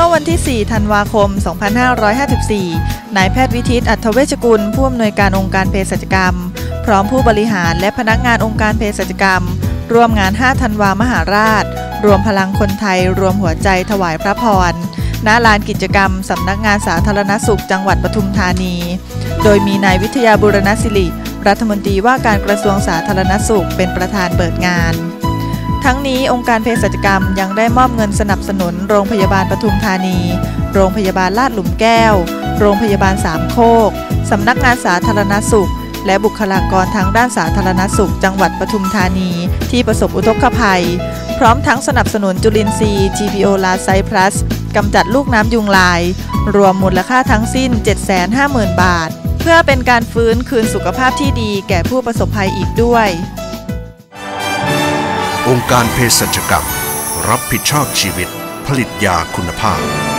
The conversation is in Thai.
มื่อวันที่ 4 ธันวาคม 2554 นายแพทย์วิทิตอัธเวชกุล ผู้อำนวยการองค์การเภสัชกรรม พร้อมผู้บริหารและพนักงานองค์การเภสัชกรรม ร่วมงาน 5 ธันวามหาราช รวมพลังคนไทย รวมหัวใจถวายพระพร ณ ลานกิจกรรม สำนักงานสาธารณสุข จังหวัดปทุมธานี โดยมีนายวิทยาบุรณศิริ รัฐมนตรีว่าการกระทรวงสาธารณสุข เป็นประธานเปิดงาน ทั้งนี้องค์การเภสัชกรรมยังได้มอบเงินสนับสนุนโรงพยาบาลปทุมธานี โรงพยาบาลลาดหลุมแก้ว โรงพยาบาลสามโคก สำนักงานสาธารณสุข และบุคลากรทางด้านสาธารณสุข จังหวัดปทุมธานี ที่ประสบอุทกภัย พร้อมทั้งสนับสนุนจุลินทรีย์ GPO ลาไซพลัสกำจัดลูกน้ำยุงลาย รวมมูลค่าทั้งสิ้น 750,000 บาท เพื่อเป็นการฟื้นคืนสุขภาพที่ดีแก่ผู้ประสบภัยอีกด้วย องค์การเภสัชกรรม รับผิดชอบชีวิตผลิตยาคุณภาพ